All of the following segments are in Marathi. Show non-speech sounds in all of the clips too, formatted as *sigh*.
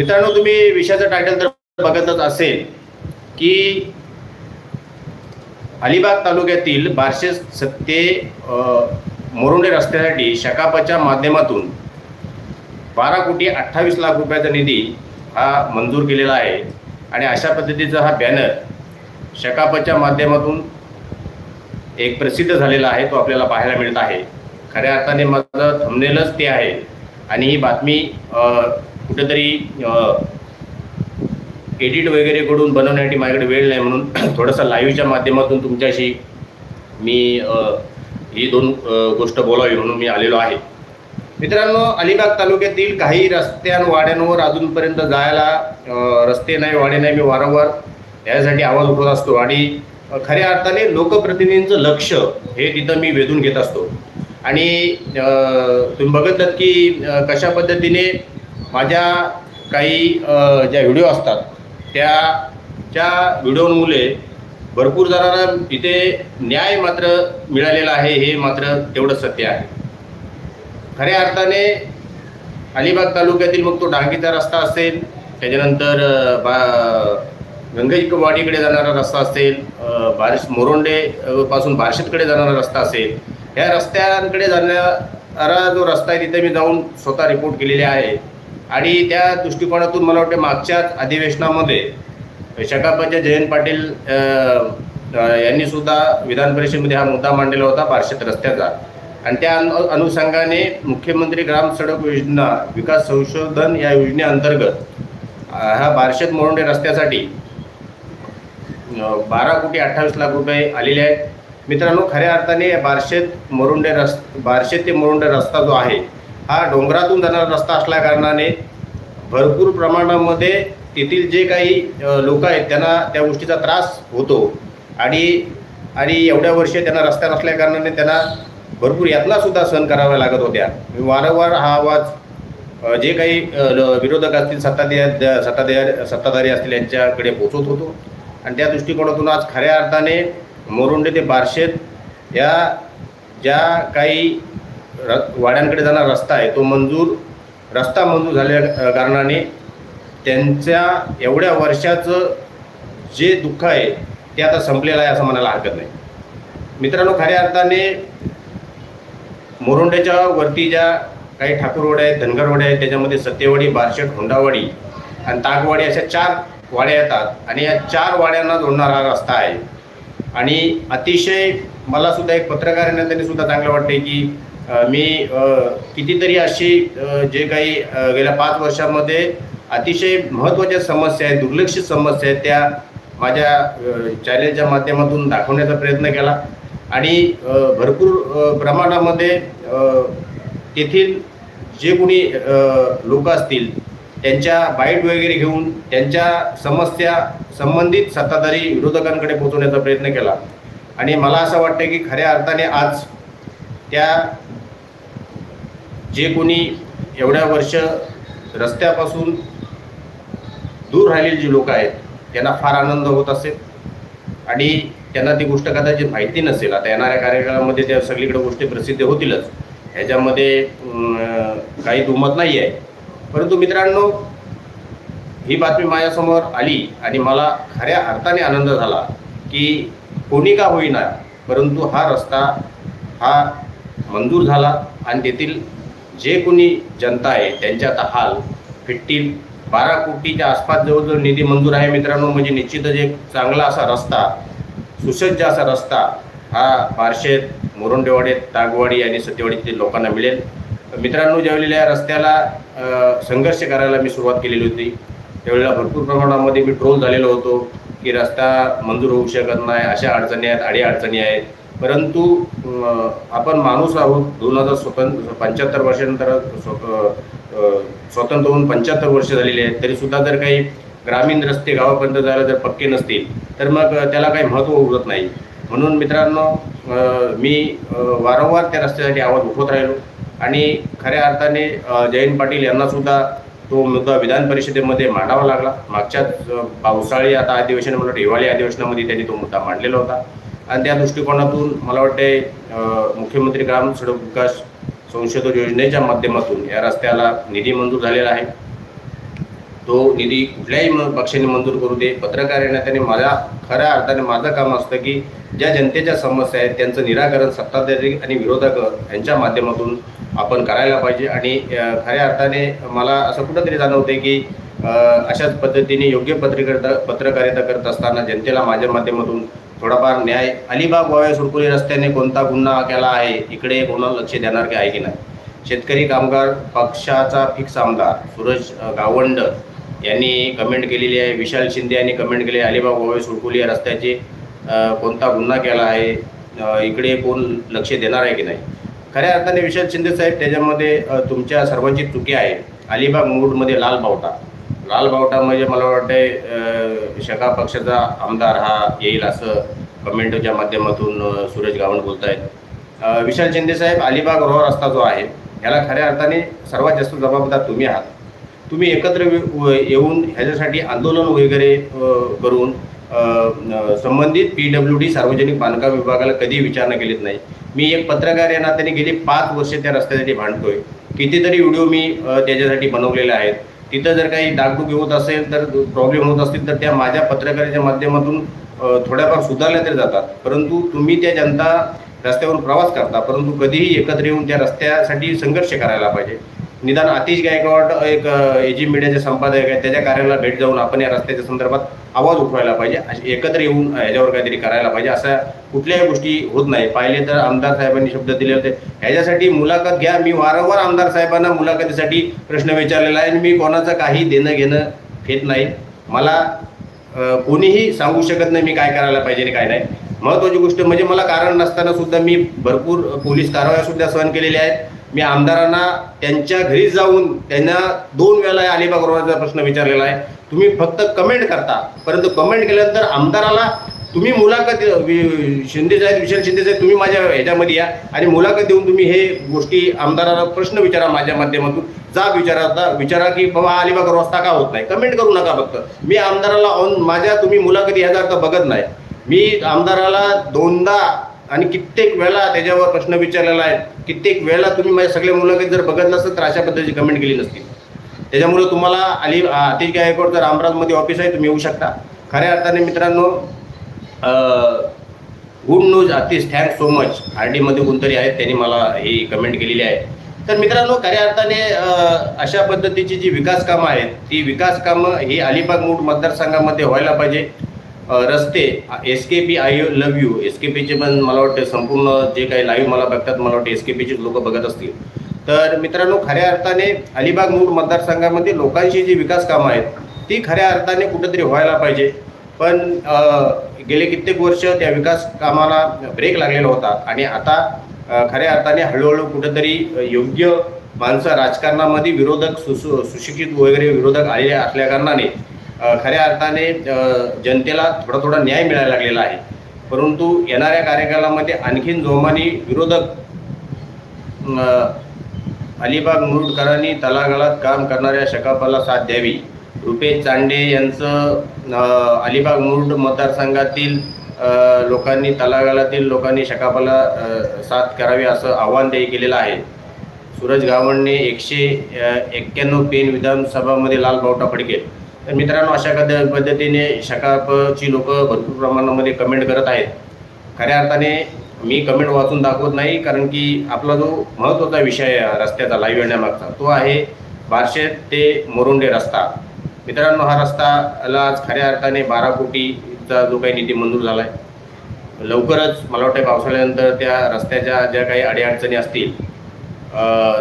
मित्रांनो तुम्ही विषयाचं टायटल तर बघतच असेल की अलिबाग तालुक्यातील बारशे सत्ते मोरुंडे रस्त्यासाठी शकापच्या माध्यमातून बारा कोटी अठ्ठावीस लाख रुपयाचा निधी हा मंजूर केलेला आहे. आणि अशा पद्धतीचा हा बॅनर शकापच्या माध्यमातून एक प्रसिद्ध झालेला आहे तो आपल्याला पाहायला मिळत आहे. खऱ्या अर्थाने माझं थंबनेलच ते आहे. आणि ही बातमी कुठेतरी एडिट वगैरे करून बनवण्यासाठी माझ्याकडे वेळ नाही म्हणून *clears throat* थोडंसं लाईव्हच्या माध्यमातून तुमच्याशी मी ही दोन गोष्ट बोलावी म्हणून मी आलेलो आहे. मित्रांनो अलिबाग तालुक्यातील काही रस्त्यां वाड्यांवर अजूनपर्यंत जायला रस्ते नाही वाडे नाही मी वारंवार यासाठी आवाज उठवत असतो. आणि खऱ्या अर्थाने लोकप्रतिनिधींचं लक्ष हे तिथं मी वेधून घेत असतो. आणि तुम्ही बघितलं की कशा पद्धतीने माझ्या काही ज्या व्हिडिओ असतात त्याच्या व्हिडिओमुळे भरपूर जणांना इथे न्याय मात्र मिळालेला आहे हे मात्र तेवढं सत्य आहे. खऱ्या अर्थाने अलिबाग तालुक्यातील मग तो डांगीचा रस्ता असेल त्याच्यानंतर बा बा गंगाईकवाडीकडे जाणारा रस्ता असेल बारश मोरोंडे पासून बारशेतकडे जाणारा रस्ता असेल ह्या रस्त्यांकडे जाणारा जो रस्ता आहे तिथे मी जाऊन स्वतः रिपोर्ट केलेले आहे. आणि त्या दृष्टिकोनातून मला वाटतं मागच्याच अधिवेशनामध्ये शकापच्या जयंत पाटील यांनी सुद्धा विधान परिषदेमध्ये हा मुद्दा मांडलेला होता बार्शेत रस्त्याचा. आणि त्या अनु अनुषंगाने मुख्यमंत्री ग्राम सडक योजना विकास संशोधन या योजनेअंतर्गत हा ह्या बार्शेत मोरंडे रस्त्यासाठी बारा कोटी अठ्ठावीस लाख रुपये आलेले आहेत. मित्रांनो खऱ्या अर्थाने बार्शेत मोरुंडे रस् बार्शेत ते मोरुंडे रस्ता जो आहे हा डोंगरातून जाणारा रस्ता असल्या कारणाने भरपूर प्रमाणामध्ये तेथील जे काही लोक आहेत त्यांना त्या गोष्टीचा त्रास होतो. आणि आणि एवढ्या वर्ष त्यांना रस्ता नसल्या कारणाने त्यांना भरपूर यातनासुद्धा सहन कराव्या लागत होत्या. मी वारंवार हा आवाज जे काही विरोधक असतील सत्ताधारी सत्ताधारी सत्ताधारी असतील यांच्याकडे पोचवत होतो. आणि त्या दृष्टिकोनातून आज खऱ्या अर्थाने मोरुंडे ते बारशेत या ज्या काही र वाड्यांकडे जाणारा रस्ता आहे तो मंजूर रस्ता मंजूर झाल्या कारणाने त्यांच्या एवढ्या वर्षाचं जे दुःख आहे ते आता संपलेलं आहे असं म्हणायला हरकत नाही. मित्रांनो खऱ्या अर्थाने मोरोंड्याच्या वरती ज्या काही ठाकूरवाड्या आहेत धनगरवाड्या आहेत त्याच्यामध्ये सत्यवाडी बारशेट होंडावाडी आणि ताकवाडी अशा चार वाड्या येतात आणि या चार वाड्यांना जोडणारा हा रस्ता आहे. आणि अतिशय मलासुद्धा एक पत्रकार त्यांनी सुद्धा चांगलं वाटते की मी कितीतरी अशी जे काही गेल्या पाच वर्षामध्ये अतिशय महत्त्वाच्या समस्या आहेत दुर्लक्षित समस्या आहेत त्या माझ्या चॅनलच्या माध्यमातून दाखवण्याचा प्रयत्न केला. आणि भरपूर प्रमाणामध्ये तेथील जे कोणी लोक असतील त्यांच्या बाईट वगैरे घेऊन त्यांच्या समस्या संबंधित सत्ताधारी विरोधकांकडे पोहोचवण्याचा प्रयत्न केला. आणि मला असं वाटतं की खऱ्या अर्थाने आज त्या जे कोणी एवढ्या वर्ष रस्त्यापासून दूर राहिलेली जी लोक आहेत त्यांना फार आनंद होत असेल. आणि त्यांना ती गोष्ट कदाचित माहिती नसेल. आता येणाऱ्या कार्यक्रमामध्ये त्या सगळीकडे गोष्टी प्रसिद्ध होतीलच. ह्याच्यामध्ये काही दुमत नाही आहे. परंतु मित्रांनो ही बातमी माझ्यासमोर आली आणि मला खऱ्या अर्थाने आनंद झाला की कोणी का होईना परंतु हा रस्ता हा मंजूर झाला आणि तेथील जे कोणी जनता आहे त्यांचे आता हाल फिटतील. बारा कोटीच्या आसपास जवळजवळ निधी मंजूर आहे मित्रांनो. म्हणजे निश्चितच एक चांगला असा रस्ता सुसज्ज असा रस्ता हा बारशेत मुरुंडेवाडीत तागवाडी आणि सत्यवाडीतील लोकांना मिळेल. मित्रांनो ज्यावेळेला या रस्त्याला संघर्ष करायला मी सुरुवात केलेली होती त्यावेळेला भरपूर प्रमाणामध्ये मी ट्रोल झालेलो होतो की रस्ता मंजूर होऊ शकत नाही अशा अडचणी आहेत आडी अडचणी आहेत. परंतु आपण माणूस आहोत दोन हजार स्वतंत्र पंच्याहत्तर वर्षानंतर स्व- स्वतंत्र होऊन पंच्याहत्तर वर्ष झालेली आहेत तरीसुद्धा जर काही ग्रामीण रस्ते गावापर्यंत जायला जर पक्के नसतील तर मग त्याला काही महत्त्व उरत नाही. म्हणून मित्रांनो मी वारंवार त्या रस्त्यासाठी आवाज उठवत राहिलो. आणि खऱ्या अर्थाने जयंत पाटील यांनासुद्धा तो मुद्दा विधान परिषदेमध्ये मांडावा लागला. मागच्याच पावसाळी आता अधिवेशन म्हणून हिवाळी अधिवेशनामध्ये त्यांनी तो मुद्दा मांडलेला होता. आणि त्या दृष्टिकोनातून मला वाटते मुख्यमंत्री ग्राम सडक विकास संशोधन योजनेच्या माध्यमातून या रस्त्याला निधी मंजूर झालेला आहे. तो निधी कुठल्याही पक्षाने मंजूर करू दे. पत्रकार येण्याने नात्याने माझ्या खऱ्या अर्थाने माझं काम असतं की ज्या जनतेच्या समस्या आहेत त्यांचं निराकरण सत्ताधारी आणि विरोधक यांच्या माध्यमातून आपण करायला पाहिजे. आणि खऱ्या अर्थाने मला असं कुठंतरी जाणवते की अशाच पद्धतीने योग्य पत्रकारिता पत्रकारिता करत असताना जनतेला माझ्या माध्यमातून थोडाफार न्याय. अलिबाग वावे सुडकुली रस्त्याने कोणता गुन्हा केला आहे? इकडे कोणाला लक्ष देणार की आहे की नाही? शेतकरी कामगार पक्षाचा फिक्स आमदार सूरज गावंड यांनी कमेंट केलेली आहे. विशाल शिंदे यांनी कमेंट केली आहे. अलिबाग वावे सुडकुली या रस्त्याचे कोणता गुन्हा केला आहे? इकडे कोण लक्ष देणार आहे की नाही? खऱ्या अर्थाने विशाल शिंदे साहेब त्याच्यामध्ये तुमच्या सर्वांची चुकी आहे. अलिबाग मूडमध्ये लाल बावटा. लाल बावटा म्हणजे मला वाटते शका पक्षाचा आमदार हा येईल असं कमेंटच्या माध्यमातून सूरज गावंड बोलत आहेत विशाल शिंदे साहेब अलिबाग रोहा रस्ता जो आहे ह्याला खऱ्या अर्थाने सर्वात जास्त जबाबदार तुम्ही आहात. तुम्ही एकत्र येऊन ह्याच्यासाठी आंदोलन वगैरे करून संबंधित पी डब्ल्यू डी सार्वजनिक बांधकाम विभागाला कधी विचारणा केलीच नाही. मी एक पत्रकार या नात्याने गेली पाच वर्षे त्या रस्त्यासाठी भांडतोय. कितीतरी व्हिडिओ मी त्याच्यासाठी बनवलेले आहेत. तिथं जर काही डागडुगी होत असेल तर प्रॉब्लेम होत असतील तर त्या माझ्या पत्रकारेच्या माध्यमातून थोड्याफार सुधारल्या तरी जातात. परंतु तुम्ही त्या जनता रस्त्यावरून प्रवास करता परंतु कधीही एकत्र येऊन त्या रस्त्यासाठी संघर्ष करायला पाहिजे. निदान आतिश गायकवाड एक ए जी मीडियाचे संपादक आहे त्याच्या कार्याला भेट जाऊन आपण या रस्त्याच्या संदर्भात आवाज उठवायला पाहिजे. एकत्र येऊन ह्याच्यावर काहीतरी करायला पाहिजे. अशा कुठल्याही गोष्टी होत नाही. पाहिले तर आमदार साहेबांनी शब्द दिले होते. ह्याच्यासाठी मुलाखत घ्या. मी वारंवार आमदार साहेबांना मुलाखतीसाठी प्रश्न विचारलेला आहे आणि मी कोणाचं काही देणं घेणं घेत नाही. मला कोणीही सांगू शकत नाही मी काय करायला पाहिजे आणि काय नाही. महत्त्वाची गोष्ट म्हणजे मला कारण नसताना सुद्धा मी भरपूर पोलीस कारवाया सुद्धा सहन केलेल्या आहेत. मी आमदारांना त्यांच्या घरी जाऊन त्यांना दोन वेळा या अलिबाग रोडचा प्रश्न विचारलेला आहे. तुम्ही फक्त कमेंट करता. परंतु कमेंट केल्यानंतर आमदाराला तुम्ही मुलाखत वि- शिंदे साहेब विशाल शिंदे साहेब तुम्ही माझ्या ह्याच्यामध्ये या आणि मुलाखत देऊन तुम्ही हे गोष्टी आमदाराला प्रश्न विचारा माझ्या माध्यमातून. जा विचारा विचारा की बाबा अलिबाग रस्ता का होत नाही? कमेंट करू नका फक्त. मी आमदाराला ऑन माझ्या तुम्ही मुलाखती ह्याचा अर्थ बघत नाही. मी आमदाराला दोनदा आणि कित्येक वेळा त्याच्यावर प्रश्न विचारलेला आहे. कित्येक वेळेला तुम्ही माझ्या सगळ्या मुलाखत जर बघत नसतं तर अशा पद्धतीची कमेंट केली नसती त्याच्यामुळे तुम्हाला अली अतिश गायकवाड रामराजमध्ये ऑफिस आहे तुम्ही येऊ शकता. खऱ्या अर्थाने मित्रांनो good news Atish thank so much R डीमध्ये कोणतरी आहेत त्यांनी मला ही कमेंट केलेली आहे. तर मित्रांनो खऱ्या अर्थाने अशा पद्धतीची जी विकास कामं आहेत ती विकास कामं ही अलिबाग मूठ मतदारसंघामध्ये व्हायला पाहिजे. रस्ते S K P I love you S K पीचे पण मला वाटतं संपूर्ण जे काही लाईव्ह मला बघतात मला वाटतं एस के पीचे लोक बघत असतील. तर मित्रांनो खऱ्या अर्थाने अलिबाग मूळ मतदारसंघामध्ये लोकांची जी विकास कामं आहेत ती खऱ्या अर्थाने कुठेतरी व्हायला पाहिजे. पण गेले कित्येक वर्ष त्या विकास कामाला ब्रेक लागलेला होता आणि आता खऱ्या अर्थाने हळूहळू कुठेतरी योग्य माणसं राजकारणामध्ये विरोधक सुसु सुशिक्षित वगैरे विरोधक आलेले असल्या कारणाने खऱ्या अर्थाने जनतेला थोडा थोडा न्याय मिळायला लागलेला आहे. परंतु येणाऱ्या कार्यकालामध्ये आणखीन जोमाने विरोधक अलिबाग मुरुडकरांनी तलागालात काम करणाऱ्या शकापाला साथ द्यावी. रुपेश चांडे यांचं अलिबाग मुरुड मतदारसंघातील लोकांनी तलागालातील लोकांनी शकापाला साथ करावी असं आव्हान ते केलेलं आहे. सूरज गावंडने एकशे एक्क्याण्णव पेन विधानसभामध्ये लाल बावटा फडकेल. तर मित्रांनो अशा कद पद्धतीने शकापची लोक भरपूर प्रमाणामध्ये कमेंट करत आहेत. खऱ्या अर्थाने मी कमेंट वाचून दाखवत नाही कारण की आपला जो महत्त्वाचा विषय रस्त्याचा लाईव्ह येण्यामागचा तो आहे बारशे ते मोरुंडे रस्ता. मित्रांनो हा रस्ताला आज खऱ्या अर्थाने बारा कोटीचा जो काही निधी मंजूर झाला आहे लवकरच मला वाटतं पावसाळ्यानंतर त्या रस्त्याच्या ज्या काही अडीअडचणी असतील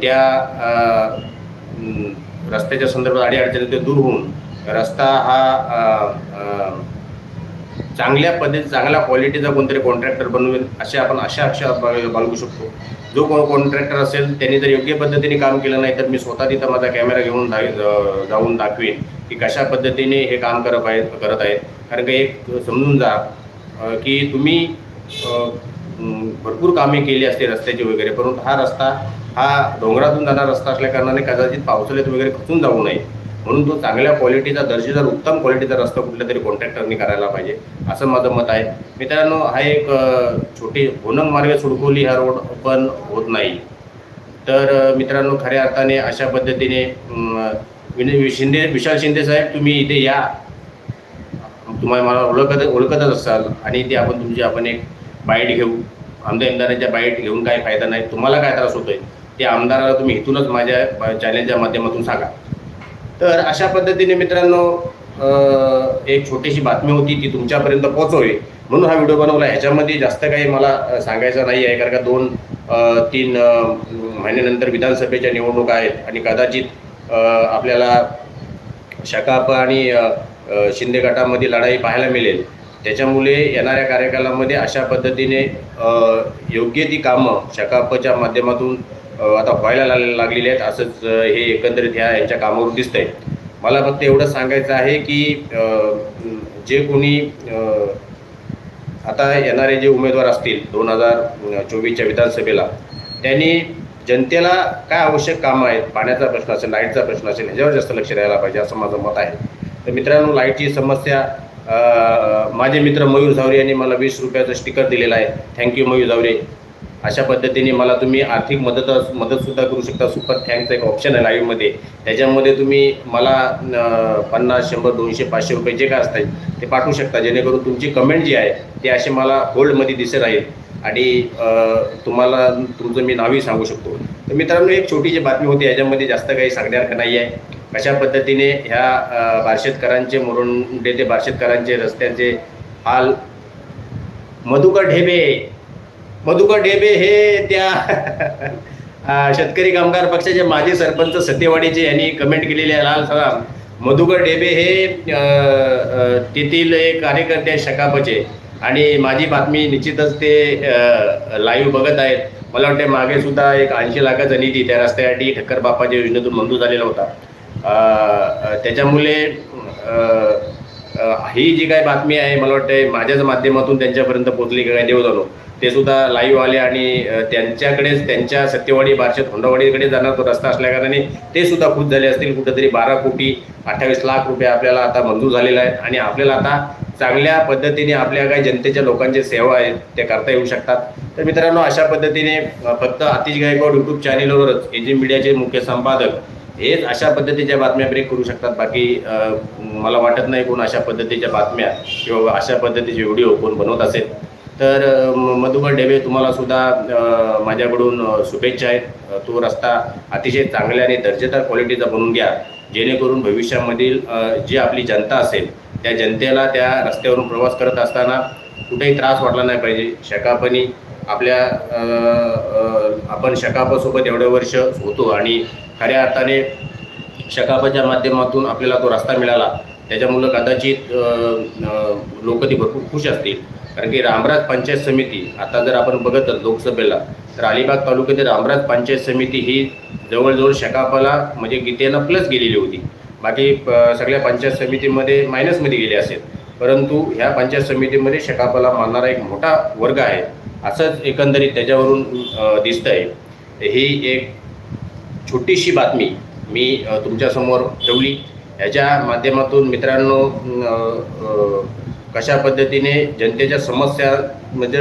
त्या रस्त्याच्या संदर्भात अडीअडचणी ते दूर होऊन रस्ता हा चांगल्या पद्धती चांगल्या क्वालिटीचा कोणतरी कॉन्ट्रॅक्टर बनवेल असे आपण अशा अशा बाळ- बाळगू शकतो. जो कोण कॉन्ट्रॅक्टर असेल त्यांनी जर योग्य पद्धतीने काम केलं नाही तर मी स्वतः तिथं माझा कॅमेरा घेऊन दा- जाऊन दाखवेन की कशा पद्धतीने हे काम करत आहेत करत आहेत. कारण का एक समजून जा की तुम्ही भरपूर कामे केली असते रस्त्याची वगैरे परंतु हा रस्ता हा डोंगरातून जाणारा रस्ता असल्या कारणाने कदाचित पावसाळ्यात वगैरे खचून जाऊ नये. म्हणून तो चांगल्या क्वालिटीचा दर्जेदार उत्तम क्वालिटीचा रस्ता कुठल्या तरी कॉन्ट्रॅक्टरनी करायला पाहिजे असं माझं मत आहे. मित्रांनो हा एक छोटी होनंग मार्गे सुडकोली हा रोड पण होत नाही. तर मित्रांनो खऱ्या अर्थाने अशा पद्धतीने विनय शिंदे विशाल शिंदे साहेब तुम्ही इथे या. तुम्हाला मला ओळखत ओळखतच असाल आणि ते आपण तुमची आपण एक बाईट घेऊ. आमदार आमदारांच्या बाईट घेऊन काय फायदा नाही. तुम्हाला काय त्रास होतोय? ते आमदाराला तुम्ही इथूनच माझ्या चॅनलच्या माध्यमातून सांगा. तर अशा पद्धतीने मित्रांनो एक छोटीशी बातमी होती ती तुमच्यापर्यंत पोहोचवावी म्हणून हा व्हिडिओ बनवला. ह्याच्यामध्ये जास्त काही मला सांगायचं नाही आहे कारण का दोन तीन महिन्यानंतर विधानसभेच्या निवडणुका आहेत आणि कदाचित आपल्याला शकाप आणि शिंदे गटामध्ये लढाई पाहायला मिळेल. त्याच्यामुळे येणाऱ्या कार्यकालामध्ये अशा पद्धतीने योग्य ती कामं शकापच्या माध्यमातून आता व्हायला लागलेले आहेत. असंच हे एकंदरीत ह्या यांच्या कामावरून दिसतंय. मला फक्त एवढं सांगायचं आहे की जे कोणी आता येणारे जे उमेदवार असतील दोन हजार चोवीसच्या विधानसभेला त्यांनी जनतेला काय आवश्यक कामं आहेत? पाण्याचा प्रश्न असेल लाईटचा प्रश्न असेल ह्याच्यावर जास्त लक्ष द्यायला पाहिजे असं माझं मत आहे. तर मित्रांनो लाईटची समस्या माझे मित्र मयूर झावरे यांनी मला वीस रुपयाचं स्टिकर दिलेलं आहे. Thank you Mayur Zaware. अशा पद्धतीने मला तुम्ही आर्थिक मदत मदतसुद्धा करू शकता. सुपर थँक्सचं एक ऑप्शन आहे लाईव्हमध्ये त्याच्यामध्ये तुम्ही मला पन्नास शंभर दोनशे पाचशे रुपये जे काय असतील ते पाठवू शकता. जेणेकरून तुमची कमेंट जी आहे ते असे मला होल्डमध्ये दिसत राहील. आणि तुम्हाला तुमचं मी नावही सांगू शकतो. तर मित्रांनो एक छोटी जी बातमी होती. याच्यामध्ये जास्त काही सांगण्यासारखं नाही आहे कशा पद्धतीने ह्या बारशेतकरांचे मुरुंडे ते बारशेतकरांचे रस्त्यांचे हाल मधुकर ढेबे मधुकर डेबे हे त्या शेतकरी कामगार पक्षाचे माजी सरपंच सत्यवाडीचे यांनी कमेंट केलेले आहे लाल सलाम. मधुकर डेबे हे तेथील एक कार्यकर्ते आहेत शकापचे. आणि माझी बातमी निश्चितच ते लाईव्ह बघत आहेत. मला वाटते मागे सुद्धा एक ऐंशी लाखाचा निधी त्या रस्त्यासाठी ठक्कर बापाच्या योजनेतून मंजूर झालेला होता. त्याच्यामुळे ही जी काही बातमी आहे मला वाटतं माझ्याच माध्यमातून त्यांच्यापर्यंत पोहोचली की काय देव जाणो ते सुद्धा लाईव्ह आले आणि त्यांच्याकडेच त्यांच्या सत्यवाडी बारशेत होंडावाडीकडे जाणार तो रस्ता असल्याकारणाने ते सुद्धा खुश झाले असतील. कुठंतरी बारा कोटी अठ्ठावीस लाख रुपये आपल्याला आता मंजूर झालेला आहे आणि आपल्याला आता चांगल्या पद्धतीने आपल्या काही जनतेच्या लोकांच्या सेवा आहेत त्या करता येऊ शकतात. तर मित्रांनो अशा पद्धतीने फक्त आतिश गायकवाड यूट्यूब चॅनेलवरच एजी मीडियाचे मुख्य संपादक हेच अशा पद्धतीच्या बातम्या ब्रेक करू शकतात. बाकी मला वाटत नाही कोण अशा पद्धतीच्या बातम्या किंवा अशा पद्धतीचे व्हिडिओ कोण बनवत असेल. तर मधुकर डेबे तुम्हाला सुद्धा माझ्याकडून शुभेच्छा आहेत. तो रस्ता अतिशय चांगल्या आणि दर्जेदार क्वालिटीचा बनवून घ्या जेणेकरून भविष्यामधील जी आपली जनता असेल त्या जनतेला त्या रस्त्यावरून प्रवास करत असताना कुठेही त्रास वाटला नाही पाहिजे. शकापणी आपल्या आपण शकापासोबत एवढे वर्ष होतो आणि खऱ्या अर्थाने शकापाच्या माध्यमातून आपल्याला तो रस्ता मिळाला. त्याच्यामुळं कदाचित लोक ती भरपूर खुश असतील. कारण की रामराज पंचायत समिती आता जर आपण बघत लोकसभेला तर अलिबाग तालुक्यातील रामराज पंचायत समिती ही जवळजवळ शकापाला म्हणजे गीतेनं प्लस गेलेली होती. बाकी प- सगळ्या पंचायत समितीमध्ये मायनसमध्ये गेले असेल. परंतु ह्या पंचायत समितीमध्ये शकापाला मानणारा एक मोठा वर्ग आहे. असंच एकंदरीत त्याच्यावरून दिसतं आहे ही एक छोटीशी बातमी मी तुमच्यासमोर ठेवली. याच्या माध्यमातून मित्रांनो कशा पद्धतीने जनतेच्या समस्या म्हणजे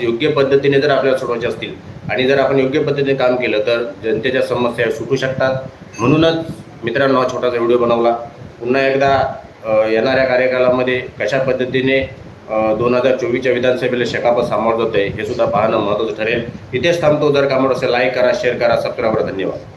योग्य पद्धतीने जर आपल्याला सोडवायच्या असतील आणि जर आपण योग्य पद्धतीने काम केलं तर जनतेच्या समस्या सुटू शकतात. म्हणूनच मित्रांनो हा छोटासा व्हिडिओ बनवला. पुन्हा एकदा येणाऱ्या कार्यकालामध्ये कशा पद्धतीने दोन हजार चोवीसच्या विधानसभेला शकापत सामोरं जात आहे हे सुद्धा पाहणं महत्त्वाचं ठरेल. इथेच थांबतो. जर कामं असेल लाईक करा शेअर करा सबस्क्राईब करा. धन्यवाद.